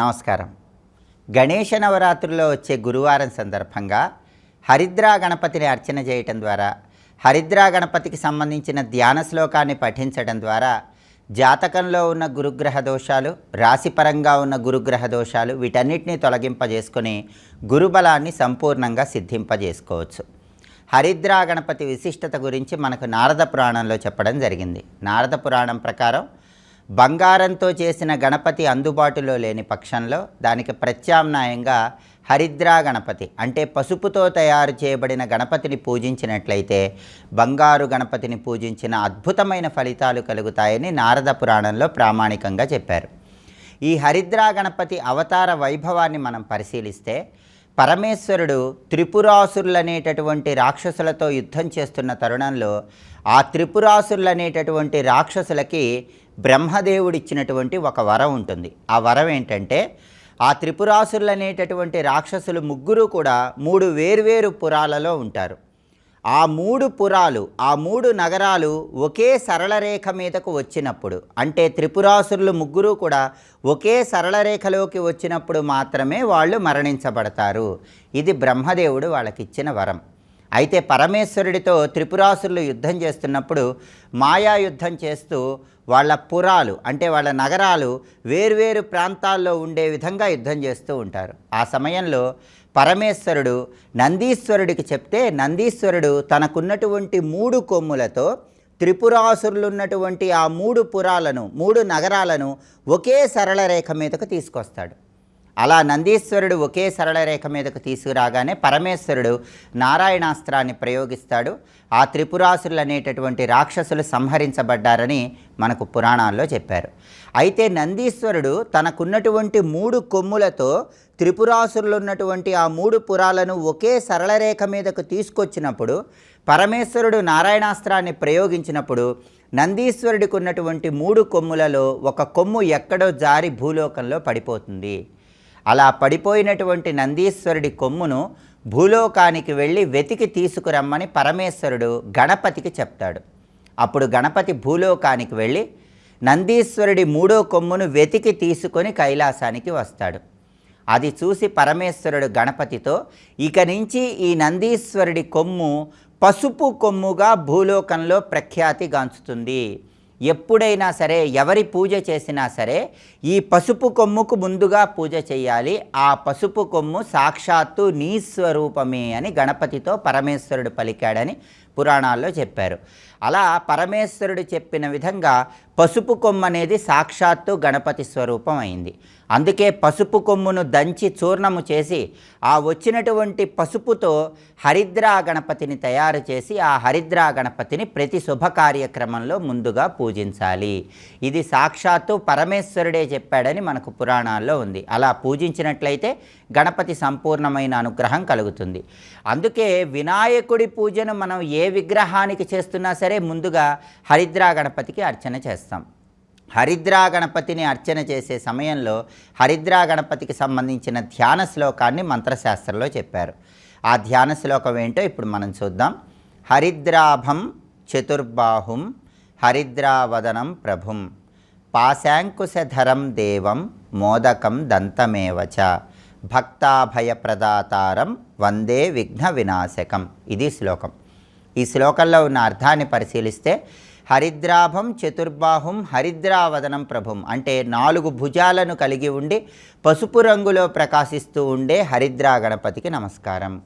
నమస్కారం. గణేష నవరాత్రుల్లో వచ్చే గురువారం సందర్భంగా హరిద్రా గణపతిని అర్చన చేయటం ద్వారా హరిద్రా గణపతికి సంబంధించిన ధ్యాన శ్లోకాన్ని పఠించడం ద్వారా జాతకంలో ఉన్న గురుగ్రహ దోషాలు రాశిపరంగా ఉన్న గురుగ్రహ దోషాలు వీటన్నిటినీ తొలగింపజేసుకొని గురుబలాన్ని సంపూర్ణంగా సిద్ధింపజేసుకోవచ్చు. హరిద్రా గణపతి విశిష్టత గురించి మనకు నారద పురాణంలో చెప్పడం జరిగింది. నారద పురాణం ప్రకారం బంగారంతో చేసిన గణపతి అందుబాటులో లేని పక్షంలో దానికి ప్రత్యామ్నాయంగా హరిద్రా గణపతి అంటే పసుపుతో తయారు చేయబడిన గణపతిని పూజించినట్లయితే బంగారు గణపతిని పూజించిన అద్భుతమైన ఫలితాలు కలుగుతాయని నారద పురాణంలో ప్రామాణికంగా చెప్పారు. ఈ హరిద్రా గణపతి అవతార వైభవాన్ని మనం పరిశీలిస్తే పరమేశ్వరుడు త్రిపురాసురులనేటటువంటి రాక్షసులతో యుద్ధం చేస్తున్న తరుణంలో ఆ త్రిపురాసురులనేటటువంటి రాక్షసులకి బ్రహ్మదేవుడు ఇచ్చినటువంటి ఒక వరం ఉంటుంది. ఆ వరం ఏంటంటే ఆ త్రిపురాసురులు అనేటటువంటి రాక్షసులు ముగ్గురు కూడా మూడు వేర్వేరు పురాలలో ఉంటారు. ఆ మూడు పురాలు ఆ మూడు నగరాలు ఒకే సరళ రేఖ మీదకు వచ్చినప్పుడు అంటే త్రిపురాసురులు ముగ్గురు కూడా ఒకే సరళ రేఖలోకి వచ్చినప్పుడు మాత్రమే వాళ్ళు మరణించబడతారు. ఇది బ్రహ్మదేవుడు వాళ్ళకిచ్చిన వరం. అయితే పరమేశ్వరుడితో త్రిపురాసురులు యుద్ధం చేస్తున్నప్పుడు మాయా యుద్ధం చేస్తూ వాళ్ళ పురాలు అంటే వాళ్ళ నగరాలు వేర్వేరు ప్రాంతాల్లో ఉండే విధంగా యుద్ధం చేస్తూ ఉంటారు. ఆ సమయంలో పరమేశ్వరుడు నందీశ్వరుడికి చెప్తే నందీశ్వరుడు తనకున్నటువంటి మూడు కొమ్ములతో త్రిపురాసురులు ఉన్నటువంటి ఆ మూడు పురాలను మూడు నగరాలను ఒకే సరళ రేఖ మీదకు తీసుకొస్తాడు. అలా నందీశ్వరుడు ఒకే సరళ రేఖ మీదకు తీసుకురాగానే పరమేశ్వరుడు నారాయణాస్త్రాన్ని ప్రయోగిస్తాడు. ఆ త్రిపురాసురులు అనేటటువంటి రాక్షసులు సంహరించబడ్డారని మనకు పురాణాల్లో చెప్పారు. అయితే నందీశ్వరుడు తనకున్నటువంటి మూడు కొమ్ములతో త్రిపురాసురులు ఉన్నటువంటి ఆ మూడు పురాలను ఒకే సరళ రేఖ మీదకు తీసుకొచ్చినప్పుడు పరమేశ్వరుడు నారాయణాస్త్రాన్ని ప్రయోగించినప్పుడు నందీశ్వరుడికి ఉన్నటువంటి మూడు కొమ్ములలో ఒక కొమ్ము ఎక్కడో జారి భూలోకంలో పడిపోతుంది. అలా పడిపోయినటువంటి నందీశ్వరుడి కొమ్మును భూలోకానికి వెళ్ళి వెతికి తీసుకురమ్మని పరమేశ్వరుడు గణపతికి చెప్తాడు. అప్పుడు గణపతి భూలోకానికి వెళ్ళి నందీశ్వరుడి మూడో కొమ్మును వెతికి తీసుకొని కైలాసానికి వస్తాడు. అది చూసి పరమేశ్వరుడు గణపతితో ఇక నుంచి ఈ నందీశ్వరుడి కొమ్ము పసుపు కొమ్ముగా భూలోకంలో ప్రఖ్యాతిగాంచుతుంది. ఎప్పుడైనా సరే ఎవరి పూజ చేసినా సరే ఈ పసుపు కొమ్ముకు ముందుగా పూజ చేయాలి. ఆ పసుపు కొమ్ము సాక్షాత్తు నీ స్వరూపమే అని గణపతితో పరమేశ్వరుడు పలికాడని పురాణాల్లో చెప్పారు. అలా పరమేశ్వరుడు చెప్పిన విధంగా పసుపు కొమ్ము అనేది సాక్షాత్తు గణపతి స్వరూపం అయింది. అందుకే పసుపు కొమ్మును దంచి చూర్ణము చేసి ఆ వచ్చినటువంటి పసుపుతో హరిద్రా గణపతిని తయారు చేసి ఆ హరిద్రా గణపతిని ప్రతి శుభ కార్యక్రమంలో ముందుగా పూజించాలి. ఇది సాక్షాత్తు పరమేశ్వరుడే చెప్పాడని మనకు పురాణాల్లో ఉంది. అలా పూజించినట్లయితే గణపతి సంపూర్ణమైన అనుగ్రహం కలుగుతుంది. అందుకే వినాయకుడి పూజను మనం ఏ విగ్రహానికి చేస్తున్నా సరే ముందుగా హరిద్రా గణపతికి అర్చన చేస్తాం. హరిద్రా గణపతిని అర్చన చేసే సమయంలో హరిద్రా గణపతికి సంబంధించిన ధ్యాన శ్లోకాన్ని మంత్రశాస్త్రంలో చెప్పారు. ఆ ధ్యాన శ్లోకం ఏంటో ఇప్పుడు మనం చూద్దాం. హరిద్రాభం చతుర్బాహుం హరిద్రావదనం ప్రభుం పాశాంకుశధరం దేవం మోదకం దంతమేవచ భక్తాభయప్రదాతారం వందే విఘ్న వినాశకం ఇది శ్లోకం. ఈ శ్లోకంలో ఉన్న అర్థాన్ని పరిశీలిస్తే హరిద్రాభం చతుర్బాహుం హరిద్రావదనం ప్రభుం అంటే నాలుగు భుజాలను కలిగి ఉండి పసుపు రంగులో ప్రకాశిస్తూ ఉండే హరిద్రా గణపతికి నమస్కారం.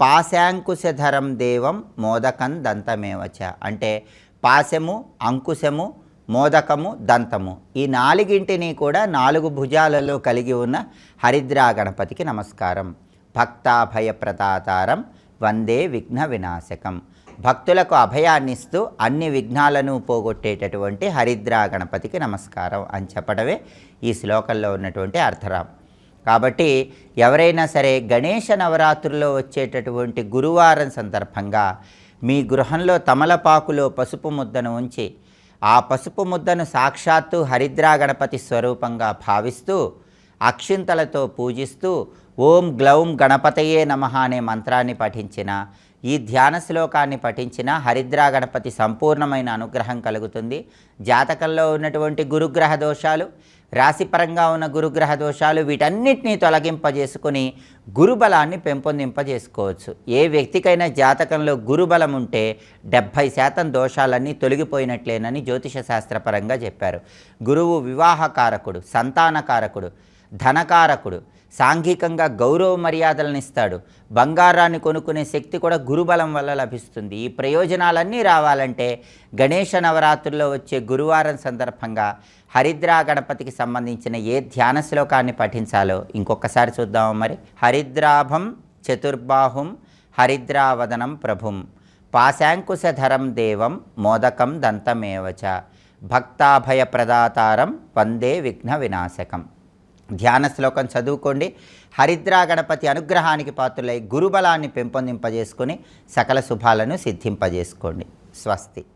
పాశాంకుశధరం దేవం మోదకం దంతమేవచ అంటే పాశము అంకుశము మోదకము దంతము. ఈ నాలుగింటిని కూడా నాలుగు భుజాలలో కలిగి ఉన్న హరిద్రా గణపతికి నమస్కారం. భక్తాభయప్రదాతారం వందే విఘ్న వినాశకం భక్తులకు అభయాన్నిస్తూ అన్ని విఘ్నాలను పోగొట్టేటటువంటి హరిద్రా గణపతికి నమస్కారం అని చెప్పడమే ఈ శ్లోకంలో ఉన్నటువంటి అర్థరాం. కాబట్టి ఎవరైనా సరే గణేష నవరాత్రుల్లో వచ్చేటటువంటి గురువారం సందర్భంగా మీ గృహంలో తమలపాకులో పసుపు ముద్దను ఉంచి ఆ పసుపు ముద్దను సాక్షాత్తు హరిద్రా గణపతి స్వరూపంగా భావిస్తూ అక్షింతలతో పూజిస్తూ ఓం గ్లౌం గణపతయే నమ అనే మంత్రాన్ని పఠించిన ఈ ధ్యాన శ్లోకాన్ని పఠించిన హరిద్రా గణపతి సంపూర్ణమైన అనుగ్రహం కలుగుతుంది. జాతకంలో ఉన్నటువంటి గురుగ్రహ దోషాలు రాశిపరంగా ఉన్న గురుగ్రహ దోషాలు వీటన్నిటినీ తొలగింపజేసుకుని గురుబలాన్ని పెంపొందింపజేసుకోవచ్చు. ఏ వ్యక్తికైనా జాతకంలో గురుబలం ఉంటే డెబ్భై శాతం దోషాలన్నీ తొలగిపోయినట్లేనని జ్యోతిష శాస్త్రపరంగా చెప్పారు. గురువు వివాహకారకుడు సంతానకారకుడు ధనకారకుడు సాంఘికంగా గౌరవ మర్యాదలను ఇస్తాడు. బంగారాన్ని కొనుక్కునే శక్తి కూడా గురుబలం వల్ల లభిస్తుంది. ఈ ప్రయోజనాలన్నీ రావాలంటే గణేష నవరాత్రుల్లో వచ్చే గురువారం సందర్భంగా హరిద్రా గణపతికి సంబంధించిన ఏ ధ్యాన శ్లోకాన్ని పఠించాలో ఇంకొకసారి చూద్దాము మరి. హరిద్రాభం చతుర్బాహుం హరిద్రావదనం ప్రభుం పాశాంకుశధరం దేవం మోదకం దంతమేవచ భక్తాభయ ప్రదాతారం వందే విఘ్న వినాశకం ధ్యాన శ్లోకం చదువుకోండి. హరిద్రా గణపతి అనుగ్రహానికి పాత్రులై గురుబలాన్ని పెంపొందింపజేసుకొని సకల శుభాలను సిద్ధింపజేసుకోండి. స్వస్తి.